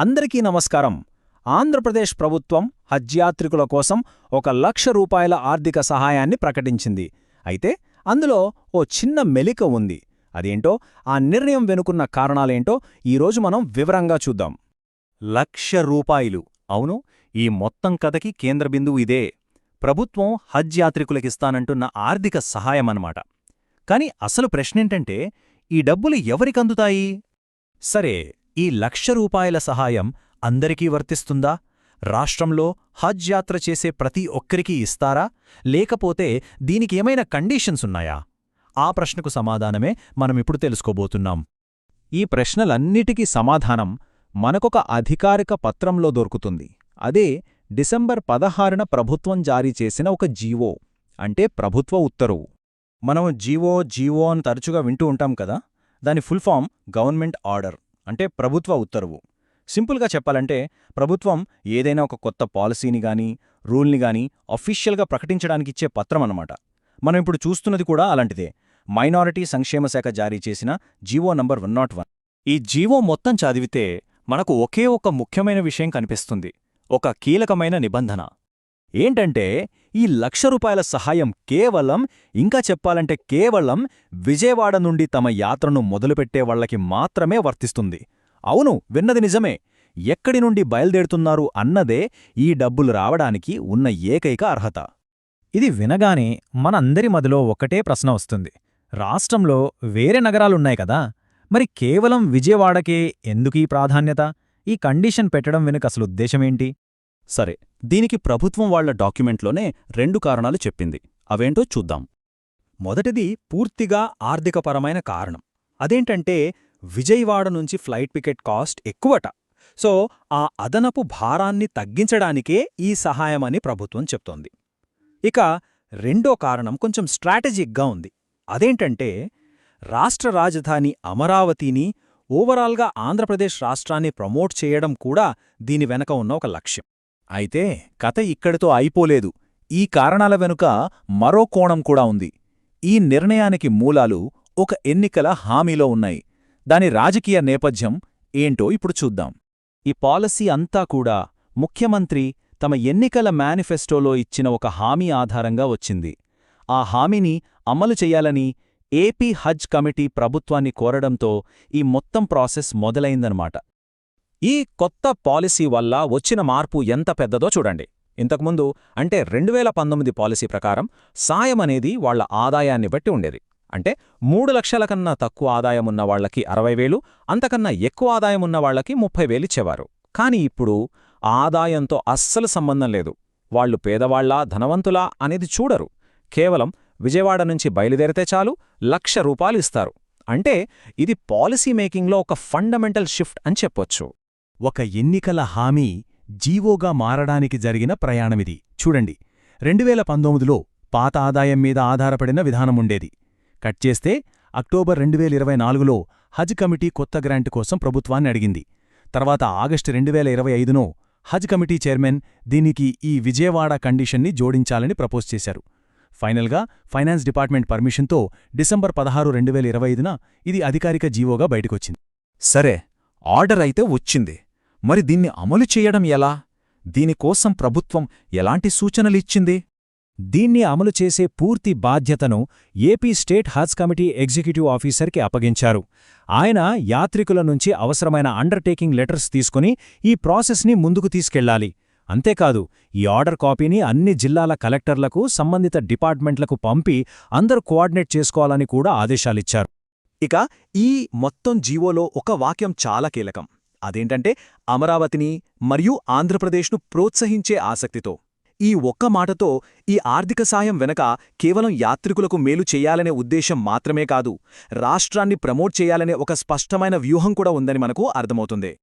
అందరికీ నమస్కారం. ఆంధ్రప్రదేశ్ ప్రభుత్వం హజ్యాత్రికుల కోసం ఒక లక్ష రూపాయల ఆర్థిక సహాయాన్ని ప్రకటించింది. అయితే అందులో ఓ చిన్న మెలిక ఉంది. అదేంటో ఆ నిర్ణయం వెనుకున్న కారణాలేంటో ఈరోజు మనం వివరంగా చూద్దాం. లక్ష రూపాయలు. అవును ఈ మొత్తం కథకి కేంద్ర బిందువు ఇదే. ప్రభుత్వం హజ్ యాత్రికులకిస్తానంటున్న ఆర్థిక సహాయమన్నమాట కాని అసలు ప్రశ్నేంటంటే ఈ డబ్బులు ఎవరికందుతాయి సరే ఈ లక్ష రూపాయల సహాయం అందరికీ వర్తిస్తుందా? రాష్ట్రంలో హజ్ యాత్ర చేసే ప్రతి ఒక్కరికీ ఇస్తారా? లేకపోతే దీనికి ఏమైనా కండీషన్స్ ఉన్నాయా? ఆ ప్రశ్నకు సమాధానమే మనమిప్పుడు తెలుసుకోబోతున్నాం. ఈ ప్రశ్నలన్నిటికీ సమాధానం మనకొక అధికారిక పత్రంలో దొరుకుతుంది. అదే డిసెంబర్ పదహారున ప్రభుత్వం జారీ చేసిన ఒక జీవో అంటే ప్రభుత్వ ఉత్తర్వు. మనం జీవో జీవో అని తరచుగా వింటూ ఉంటాం కదా? దాని ఫుల్ ఫామ్ గవర్నమెంట్ ఆర్డర్. అంటే ప్రభుత్వ ఉత్తర్వు. సింపుల్గా చెప్పాలంటే ప్రభుత్వం ఏదైనా ఒక కొత్త పాలసీని గాని రూల్ని గాని అఫీషియల్గా ప్రకటించడానికిచ్చే పత్రం అన్నమాట. మనం ఇప్పుడు చూస్తున్నది కూడా అలాంటిదే. మైనారిటీ సంక్షేమ శాఖ జారీ చేసిన GO number one not one. ఈ జీవో మొత్తం చదివితే మనకు ఒకే ఒక ముఖ్యమైన విషయం కనిపిస్తుంది. ఒక కీలకమైన నిబంధన. ఏంటంటే ఈ లక్ష రూపాయల సహాయం కేవలం ఇంకా చెప్పాలంటే కేవలం విజయవాడ నుండి తమ యాత్రను మొదలుపెట్టే వాళ్ళకి మాత్రమే వర్తిస్తుంది. అవును విన్నది నిజమే. ఎక్కడి నుండి బయల్దేరుతున్నారు అన్నదే ఈ డబ్బులు రావడానికి ఉన్న ఏకైక అర్హత. ఇది వినగానే మనందరి మదిలో ఒకటే ప్రశ్న వస్తుంది. రాష్ట్రంలో వేరే నగరాలున్నాయి కదా. మరి కేవలం విజయవాడకే ఎందుకీ ప్రాధాన్యత? ఈ కండిషన్ పెట్టడం వెనుక అసలు ఉద్దేశమేంటి సరే దీనికి ప్రభుత్వం వాళ్ళ డాక్యుమెంట్లోనే రెండు కారణాలు చెప్పింది. అవేంటో చూద్దాం. మొదటిది పూర్తిగా ఆర్థికపరమైన కారణం. అదేంటంటే విజయవాడ నుంచి ఫ్లైట్ టికెట్ కాస్ట్ ఎక్కువట. సో ఆ అదనపు భారాన్ని తగ్గించడానికే ఈ సహాయమని ప్రభుత్వం చెప్తోంది. ఇక రెండో కారణం కొంచెం స్ట్రాటజిక్గా ఉంది. అదేంటంటే రాష్ట్ర రాజధాని అమరావతిని ఓవరాల్గా ఆంధ్రప్రదేశ్ రాష్ట్రాన్ని ప్రమోట్ చేయడం కూడా దీని వెనక ఉన్న ఒక లక్ష్యం. అయితే కథ ఇక్కడితో అయిపోలేదు. ఈ కారణాల వెనుక మరో కోణం కూడా ఉంది. ఈ నిర్ణయానికి మూలాలు ఒక ఎన్నికల హామీలో ఉన్నాయి. దాని రాజకీయ నేపథ్యం ఏంటో ఇప్పుడు చూద్దాం. ఈ పాలసీ అంతా కూడా ముఖ్యమంత్రి తమ ఎన్నికల మేనిఫెస్టోలో ఇచ్చిన ఒక హామీ ఆధారంగా వచ్చింది. ఆ హామీని అమలు చెయ్యాలని ఏపీ హజ్ కమిటీ ప్రభుత్వాన్ని కోరడంతో ఈ మొత్తం ప్రాసెస్ మొదలైందన్నమాట. ఈ కొత్త పాలసీ వల్ల వచ్చిన మార్పు ఎంత పెద్దదో చూడండి. ఇంతకుముందు అంటే రెండువేల పంతొమ్మిది పాలసీ ప్రకారం సాయం అనేది వాళ్ళ ఆదాయాన్ని బట్టి ఉండేది. అంటే మూడు లక్షల కన్నా తక్కువ ఆదాయమున్న వాళ్ళకి అరవై వేలు అంతకన్నా ఎక్కువ ఆదాయమున్న వాళ్ళకి ముప్పై వేలిచ్చేవారు కాని ఇప్పుడు ఆదాయంతో అస్సలు సంబంధం లేదు. వాళ్ళు పేదవాళ్ళా ధనవంతులా అనేది చూడరు. కేవలం విజయవాడ నుంచి బయలుదేరితే చాలు లక్ష రూపాయలు ఇస్తారు. అంటే ఇది పాలసీ మేకింగ్లో ఒక ఫండమెంటల్ షిఫ్ట్ అని చెప్పొచ్చు. ఒక ఎన్నికల హామీ జీవోగా మారడానికి జరిగిన ప్రయాణమిది. చూడండి. రెండువేల పంతొమ్మిదిలో పాత ఆదాయం మీద ఆధారపడిన విధానముండేది కట్ చేస్తే అక్టోబర్ రెండువేల ఇరవై నాలుగులో హజ్ కమిటీ కొత్త గ్రాంట్ కోసం ప్రభుత్వాన్ని అడిగింది. తర్వాత ఆగస్టు రెండువేల ఇరవై ఐదునో హజ్ కమిటీ చైర్మన్ దీనికి ఈ విజయవాడ కండిషన్ని జోడించాలని ప్రపోజ్ చేశారు. ఫైనల్గా ఫైనాన్స్ డిపార్ట్మెంట్ పర్మిషన్తో డిసెంబర్ పదహారు రెండువేల ఇరవై ఐదున ఇది అధికారిక జీవోగా బయటకొచ్చింది. సరే ఆర్డర్ అయితే వచ్చింది. మరి దీన్ని అమలు చేయడం ఎలా? దీనికోసం ప్రభుత్వం ఎలాంటి సూచనలిచ్చింది దీన్ని అమలు చేసే పూర్తి బాధ్యతను AP state Haj committee executive ఆఫీసర్కి అప్పగించారు. ఆయన యాత్రికుల నుంచి అవసరమైన అండర్టేకింగ్ లెటర్స్ తీసుకుని ఈ ప్రాసెస్ని ముందుకు తీసుకెళ్ళాలి అంతేకాదు ఈ ఆర్డర్ కాపీని అన్ని జిల్లాల కలెక్టర్లకు సంబంధిత డిపార్ట్మెంట్లకు పంపి అందరూ కోఆర్డినేట్ చేసుకోవాలని కూడా ఆదేశాలిచ్చారు. ఇక ఈ మొత్తం జీవోలో ఒక వాక్యం చాలా కీలకం. అదేంటంటే అమరావతిని మరియు ఆంధ్రప్రదేశ్ను ప్రోత్సహించే ఆసక్తితో. ఈ ఒక్క మాటతో ఈ ఆర్థిక సాయం వెనక కేవలం యాత్రికులకు మేలు చేయాలనే ఉద్దేశం మాత్రమే కాదు రాష్ట్రాన్ని ప్రమోట్ చేయాలనే ఒక స్పష్టమైన వ్యూహం కూడా ఉందని మనకు అర్థమవుతుంది.